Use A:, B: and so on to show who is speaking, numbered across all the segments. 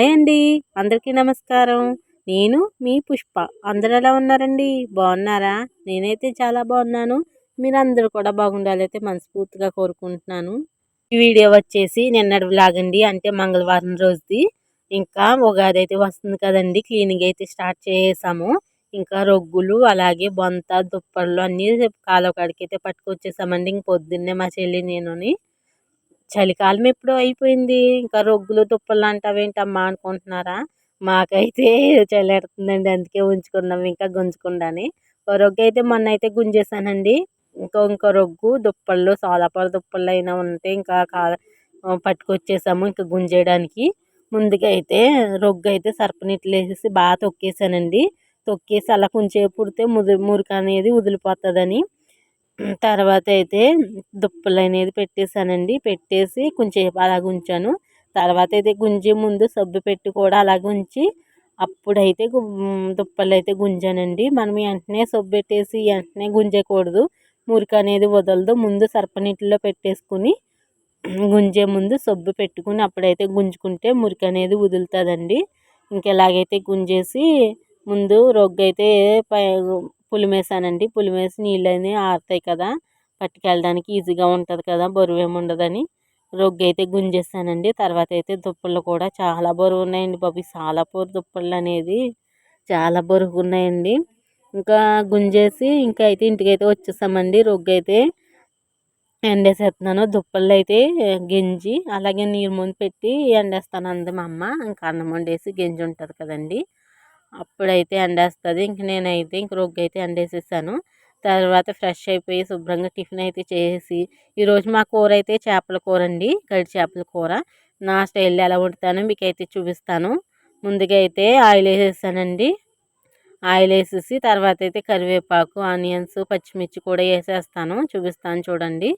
A: Hi అండి. అందరికీ నమస్కారం. నేను మీ పుష్ప. అందరు ఎలా ఉన్నారండి? బాగున్నారా? నేనైతే చాలా బాగున్నాను. మీరందరూ కూడా బాగుండాలి అయితే మనస్ఫూర్తిగా కోరుకుంటున్నాను. ఈ వీడియో వచ్చేసి నిన్నటి లాగండి అంటే మంగళవారం రోజుది. ఇంకా ఉగాది అయితే వస్తుంది కదండి. క్లీనింగ్ అయితే స్టార్ట్ చేసాము. ఇంకా రొగ్గులు అలాగే బొంత దుప్పళ్ళు అన్నీ కాలవకాడికి అయితే పట్టుకొచ్చేసామండి. ఇంక పొద్దున్నే మా చెల్లి నేనుని చలికాలం ఎప్పుడో అయిపోయింది. ఇంకా రొగ్గులు దుప్పలు అంటావేంటమ్మా అనుకుంటున్నారా? మాకైతే చలి ఎడుతుందండి అందుకే ఉంచుకున్నాం ఇంకా గుంజుకుండాని. ఒక రొగ్గు అయితే మొన్న అయితే గుంజేసానండి ఇంకో ఇంకో రొగ్గు దుప్పళ్ళు సోలాపూర దుప్పళ్ళు అయినా ఉంటే ఇంకా కా పట్టుకొచ్చేసాము ఇంకా గుంజేయడానికి. ముందుగా అయితే రొగ్గు అయితే సర్పనీట్లు వేసేసి బాగా తొక్కేసానండి తొక్కేసి అలా కొంచెం పుడితే ముదు మురికి అనేది వదిలిపోతుందని. తర్వాత అయితే దుప్పలు అనేది పెట్టేశానండి. పెట్టేసి కొంచెం అలాగ ఉంచాను. తర్వాత అయితే గుంజే ముందు సబ్బు పెట్టి కూడా అలాగ ఉంచి అప్పుడైతే దుప్పలు అయితే గుంజానండి. మనం వెంటనే సబ్బు పెట్టేసి వెంటనే గుంజకూడదు మురికి అనేది వదలదు. ముందు సర్పనీటిలో పెట్టేసుకుని గుంజే ముందు సబ్బు పెట్టుకుని అప్పుడైతే గుంజుకుంటే మురికి అనేది వదులుతుందండి. ఇంకెలాగైతే గుంజేసి ముందు రొగ్గు అయితే పై పులిమేసానండి. పులిమేసి నీళ్ళు అనేది ఆరుతాయి కదా పట్టుకెళ్ళడానికి ఈజీగా ఉంటుంది కదా బరువు ఏమి ఉండదని. రొగ్గు అయితే గుంజేసానండి తర్వాత అయితే దుప్పళ్ళు కూడా చాలా బరువు ఉన్నాయండి బాబు సాలాపూర్ దుప్పళ్ళు అనేది చాలా బరువు ఉన్నాయండి ఇంకా గుంజేసి ఇంకా అయితే ఇంటికైతే వచ్చేసామండి. రొగ్గు అయితే ఎండేసేస్తున్నాను. దుప్పళ్ళు అయితే గెంజి అలాగే నీరు ముందు పెట్టి ఎండేస్తాను అంది మా అమ్మ. ఇంకా అన్నం వండేసి గెంజి ఉంటుంది కదండి. అప్పుడైతే ఎండేస్తుంది. ఇంక నేనైతే ఇంక రొగ్గు అయితే ఎండేసేసాను. తర్వాత ఫ్రెష్ అయిపోయి శుభ్రంగా టిఫిన్ అయితే చేసి ఈరోజు మా కూర అయితే చేపల కూర అండి గడి చేపల కూర. నా స్టైల్లో ఎలా వండుతానో మీకు అయితే చూపిస్తాను. ముందుగా అయితే ఆయిల్ వేసేసానండి. ఆయిల్ వేసేసి తర్వాత అయితే కరివేపాకు ఆనియన్స్ పచ్చిమిర్చి కూడా వేసేస్తాను. చూపిస్తాను చూడండి.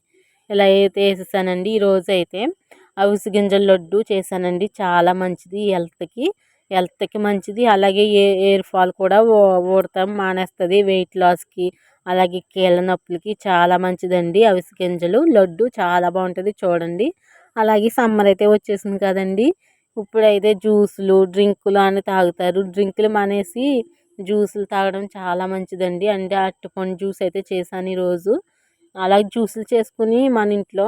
A: ఇలా అయితే వేసేసానండి. ఈరోజు అయితే అవిసి గింజల లడ్డు చేశానండి. చాలా మంచిది హెల్త్కి. హెల్త్కి మంచిది. అలాగే ఏ ఎయిర్ ఫాల్ కూడా ఊడతాం మానేస్తుంది. వెయిట్ లాస్కి అలాగే కీళ్ళ నొప్పులకి చాలా మంచిదండి. అవిసె గింజలు లడ్డు చాలా బాగుంటుంది చూడండి. అలాగే సమ్మర్ అయితే వచ్చేసింది కదండి. ఇప్పుడైతే జ్యూసులు డ్రింకులు అని తాగుతారు. డ్రింకులు మానేసి జ్యూసులు తాగడం చాలా మంచిదండి. అంటే అరటిపండు జ్యూస్ అయితే చేశాను ఈరోజు. అలాగే జ్యూసులు చేసుకుని మన ఇంట్లో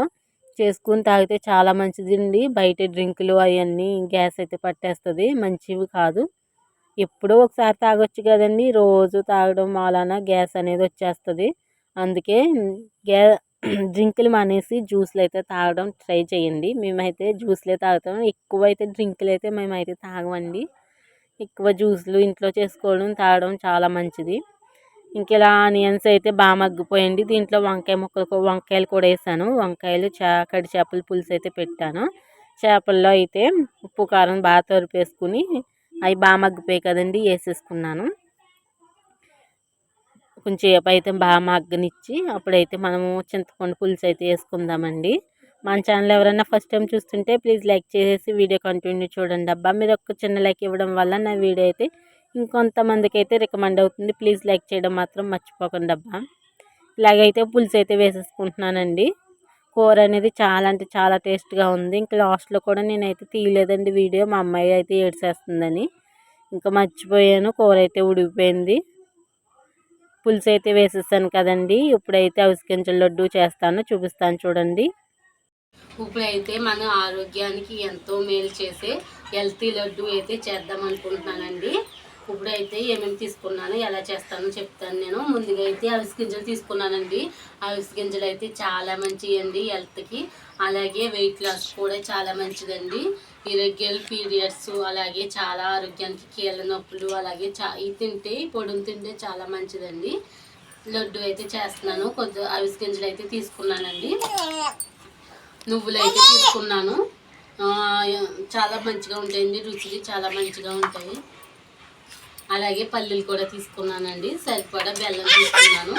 A: చేసుకుని తాగితే చాలా మంచిదండి. బయట డ్రింకులు అవన్నీ గ్యాస్ అయితే పట్టేస్తుంది. మంచివి కాదు. ఎప్పుడో ఒకసారి తాగొచ్చు కదండి. రోజు తాగడం వలన గ్యాస్ అనేది వచ్చేస్తుంది. అందుకే గ్యా డ్రింకులు మానేసి జ్యూస్లు అయితే తాగడం ట్రై చేయండి. మేమైతే జ్యూస్లే తాగుతాం. ఎక్కువ అయితే డ్రింకులు అయితే మేమైతే తాగమండి. ఎక్కువ జ్యూస్లు ఇంట్లో చేసుకోవడం తాగడం చాలా మంచిది. ఇంకెలా ఆనియన్స్ అయితే బాగా మగ్గిపోయండి దీంట్లో వంకాయ ముక్కలు వంకాయలు కూడా వేసాను. వంకాయలు చా కడి చేపల పులుసు అయితే పెట్టాను. చేపల్లో అయితే ఉప్పు కారం బాగా తరిపేసుకుని అవి బాగా మగ్గిపోయాయి కదండి వేసేసుకున్నాను. కొంచెం చేప అయితే బాగా మగ్గనిచ్చి అప్పుడైతే మనము చింతపండు పులుసు అయితే వేసుకుందామండి. మన ఛానల్ ఎవరైనా ఫస్ట్ టైం చూస్తుంటే ప్లీజ్ లైక్ చేసేసి వీడియో కంటిన్యూ చూడండి అబ్బా. మీరు ఒక చిన్న లైక్ ఇవ్వడం వల్ల నా వీడియో అయితే ఇంకొంతమందికి అయితే రికమెండ్ అవుతుంది. ప్లీజ్ లైక్ చేయడం మాత్రం మర్చిపోకండి అబ్బా. ఇలాగైతే పులుసు అయితే వేసేసుకుంటున్నానండి. కూర అనేది చాలా అంటే చాలా టేస్ట్గా ఉంది. ఇంకా లాస్ట్లో కూడా నేనైతే తీయలేదండి వీడియో. మా అమ్మాయి అయితే ఏడ్చేస్తుందని. ఇంకా మర్చిపోయాను. కూర అయితే ఉడికిపోయింది. పులుసు అయితే వేసేసాను కదండి. ఇప్పుడైతే అవిసికించల లడ్డు చేస్తాను. చూపిస్తాను చూడండి.
B: ఇప్పుడైతే మన ఆరోగ్యానికి ఎంతో మేలు చేసే హెల్తీ లడ్డు అయితే చేద్దాం అనుకుంటున్నానండి. ఇప్పుడైతే ఏమేమి తీసుకున్నాను ఎలా చేస్తానో చెప్తాను నేను. ముందుగా అయితే అవిసి గింజలు తీసుకున్నానండి. అవిసి గింజలు అయితే చాలా మంచివి అండి హెల్త్కి అలాగే వెయిట్ లాస్ కూడా చాలా మంచిదండి. ఇరెగ్యులర్ పీరియడ్స్ అలాగే చాలా ఆరోగ్యానికి కీళ్ళ నొప్పులు అలాగే చా తింటే పొడుము తింటే చాలా మంచిదండి. లడ్డు అయితే చేస్తున్నాను. కొద్ది అవిసి గింజలు అయితే తీసుకున్నానండి. నువ్వులు అయితే తీసుకున్నాను. చాలా మంచిగా ఉంటాయండి. రుచికి చాలా మంచిగా ఉంటాయి. అలాగే పల్లీలు కూడా తీసుకున్నానండి. సరిపడా బెల్లం తీసుకున్నాను.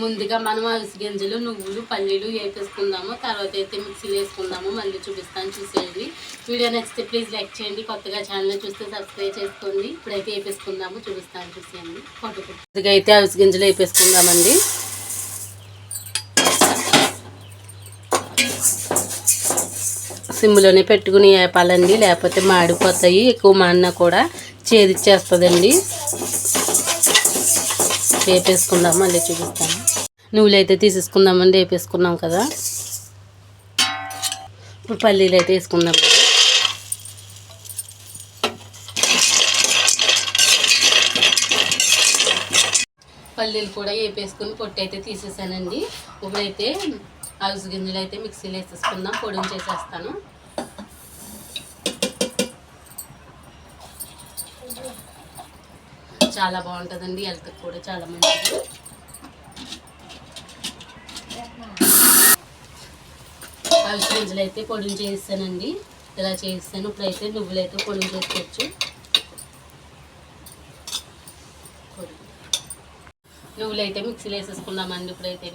B: ముందుగా మనం అవిసి గింజలు నువ్వులు పల్లీలు వేపేసుకుందాము. తర్వాత అయితే మిక్సీలు వేసుకుందాము. మళ్ళీ చూపిస్తాను చూసేయండి. వీడియో నచ్చితే ప్లీజ్ లైక్ చేయండి. కొత్తగా ఛానల్ చూస్తే సబ్స్క్రైబ్ చేసుకోండి. ఇప్పుడైతే వేపేసుకుందాము. చూపిస్తాను చూసేయండి. ఫోటో ముందుగా అయితే అవిసి గింజలు వేపేసుకుందామండి. సిమ్లోనే పెట్టుకుని వేపాలండి లేకపోతే మాడిపోతాయి ఎక్కువ మాడినా కూడా చేదిచ్చేస్తుందండి. వేపేసుకుందాం మళ్ళీ చూపిస్తాను. నువ్వులు అయితే తీసేసుకుందామండి వేపేసుకున్నాం కదా. ఇప్పుడు పల్లీలు అయితే వేసుకుందాం. పల్లీలు కూడా వేపేసుకుని పొట్టు అయితే తీసేసానండి. ఇప్పుడైతే అవిసి గింజలు అయితే మిక్సీలో వేసేసుకుందాం పొడిని చేసేస్తాను. చాలా బాగుంటుందండి హెల్త్కి కూడా చాలా మంచిది. అవిసి గింజలు అయితే పొడిని చేస్తానండి ఇలా చేస్తాను. ఇప్పుడైతే నువ్వులు అయితే పొడిని చేసుకోవచ్చు. నువ్వులు అయితే మిక్సీలో వేసేసుకుందామండి ఇప్పుడైతే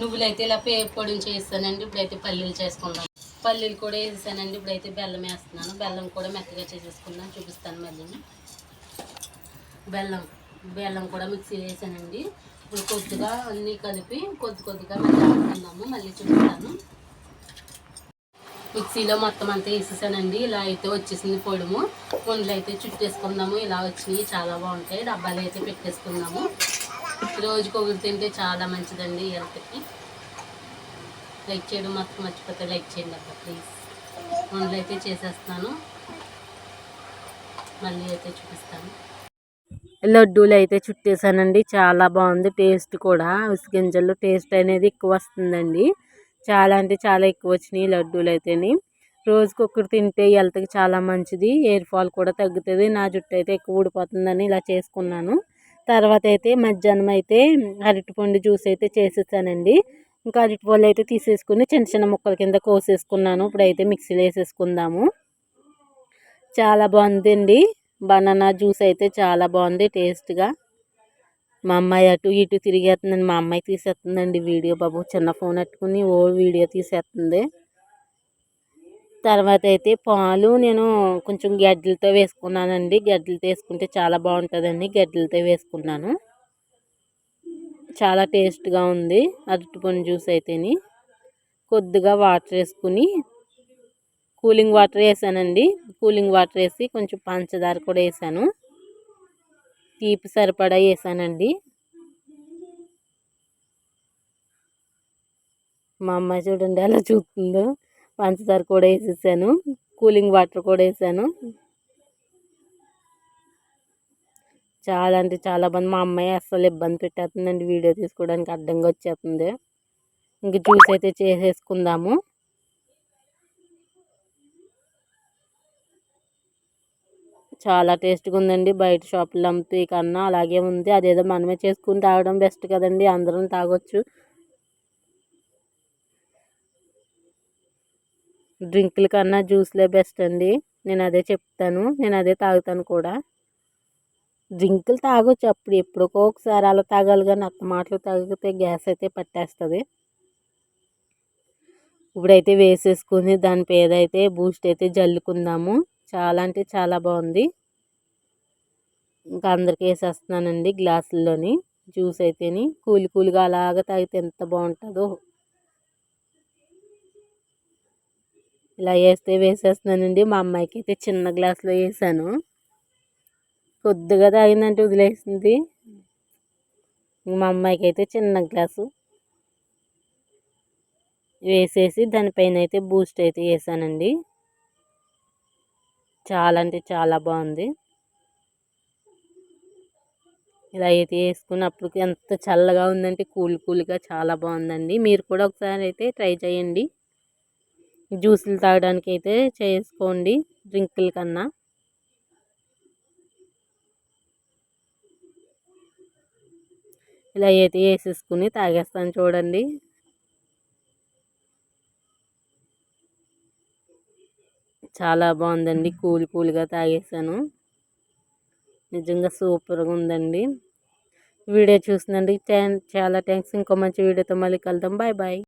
B: నువ్వులు అయితే ఇలా పే పొడి చేస్తానండి ఇప్పుడైతే పల్లీలు చేసుకుందాం. పల్లీలు కూడా వేసానండి ఇప్పుడైతే బెల్లం వేస్తున్నాను. బెల్లం కూడా మెత్తగా చేసేసుకుందాం చూపిస్తాను మళ్ళీ. బెల్లం బెల్లం కూడా మిక్సీ వేసానండి. ఇప్పుడు కొద్దిగా అన్నీ కలిపి కొద్ది కొద్దిగా మెత్తకుందాము మళ్ళీ చూపిస్తాను. మిక్సీలో మొత్తం అంతా వేసేసానండి. ఇలా అయితే వచ్చేసింది పొడుము. కొండలు అయితే చుట్టేసుకుందాము. ఇలా వచ్చినాయి. చాలా బాగుంటాయి. డబ్బాలు అయితే పెట్టేసుకుందాము. రోజుకి ఒకటి తింటే చాలా మంచిదండి హెల్త్కి. లైక్ చేయడం మొత్తం మర్చిపోతే లైక్ చేయండి అక్క ప్లీజ్. వంటలు అయితే చేసేస్తాను మళ్ళీ అయితే చూపిస్తాను.
A: లడ్డూలు అయితే చుట్టేసానండి. చాలా బాగుంది. టేస్ట్ కూడా. ఉసి గింజలు టేస్ట్ అనేది ఎక్కువ వస్తుందండి. చాలా అంటే చాలా ఎక్కువ వచ్చినాయి లడ్డూలు అయితేని రోజుకి తింటే హెల్త్కి చాలా మంచిది. హెయిర్ ఫాల్ కూడా తగ్గుతుంది. నా జుట్టు అయితే ఎక్కువ ఊడిపోతుందని ఇలా చేసుకున్నాను. తర్వాత అయితే మధ్యాహ్నం అయితే అరటిపండు జ్యూస్ అయితే చేసేసానండి. ఇంకా అరటిపళ్ళు అయితే తీసేసుకుని చిన్న చిన్న ముక్కల కింద కోసేసుకున్నాను. ఇప్పుడైతే మిక్సీలో వేసేసుకుందాము. చాలా బాగుందండి. బనానా జ్యూస్ అయితే చాలా బాగుంది టేస్ట్గా. మా అమ్మాయి అటు ఇటు తిరిగేస్తుందండి మా అమ్మాయి తీసేస్తుందండి వీడియో బాబు. చిన్న ఫోన్ పెట్టుకుని ఓ వీడియో తీసేస్తుంది. తర్వాత అయితే పాలు నేను కొంచెం గడ్డలతో వేసుకున్నానండి. గడ్డలతో వేసుకుంటే చాలా బాగుంటుందండి. గడ్డలతో వేసుకున్నాను. చాలా టేస్ట్గా ఉంది. అరటిపండు జ్యూస్ అయితేని. కొద్దిగా వాటర్ వేసుకుని కూలింగ్ వాటర్ వేసానండి. కూలింగ్ వాటర్ వేసి కొంచెం పంచదార కూడా వేసాను. తీపి సరిపడా వేసానండి. మా అమ్మాయి చూడండి అలా చూస్తుందో. పంచదార కూడా వేసేసాను. కూలింగ్ వాటర్ కూడా వేసాను. చాలా అంటే చాలా బాగుంది మా అమ్మాయి అస్సలు ఇబ్బంది పెట్టేస్తుందండి. వీడియో తీసుకోవడానికి అడ్డంగా వచ్చేస్తుంది. ఇంక జ్యూస్ అయితే చేసేసుకుందాము. చాలా టేస్ట్గా ఉందండి. బయట షాపులు అమ్ముతే కన్నా అలాగే ఉంది. అదేదో మనమే చేసుకుని తాగడం బెస్ట్ కదండి. అందరం తాగొచ్చు. డ్రింకుల కన్నా జ్యూస్లే బెస్ట్ అండి. నేను అదే చెప్తాను. నేను అదే తాగుతాను కూడా. డ్రింకులు తాగొచ్చు. అప్పుడు ఎప్పుడుకో ఒకసారి అలా తాగాలి కానీ అత్త మాటలు తాగితే గ్యాస్ అయితే పట్టేస్తుంది. ఇప్పుడైతే వేసేసుకుని దాని పేదైతే బూస్ట్ అయితే జల్లుకుందాము. చాలా అంటే చాలా బాగుంది. ఇంకా అందరికీ వేసేస్తున్నానండి గ్లాసుల్లోని. జ్యూస్ అయితేని కూలి కూలిగా అలాగ తాగితే ఎంత బాగుంటుందో. ఇలా వేస్తే వేసేస్తున్నానండి. మా అమ్మాయికి అయితే చిన్న గ్లాసులో వేసాను. కొద్దిగా తాగిందంటే వదిలేసింది. మా అమ్మాయికి అయితే చిన్న గ్లాసు. వేసేసి దానిపైన అయితే బూస్ట్ అయితే వేసానండి. చాలా అంటే చాలా బాగుంది. ఇలా అయితే వేసుకున్నప్పటికి ఎంత చల్లగా ఉందంటే కూల్ కూల్గా చాలా బాగుందండి. మీరు కూడా ఒకసారి అయితే ట్రై చేయండి. జ్యూసులు తాగడానికి అయితే చేసుకోండి డ్రింకుల కన్నా. ఇలా అయితే వేసేసుకుని తాగేస్తాను చూడండి. చాలా బాగుందండి. కూల్ కూల్గా తాగేసాను. నిజంగా సూపర్గా ఉందండి. వీడియో చూసినందుకు చాలా థ్యాంక్స్ ఇంకో మంచి వీడియోతో మళ్ళీ కలుద్దాం. Bye bye.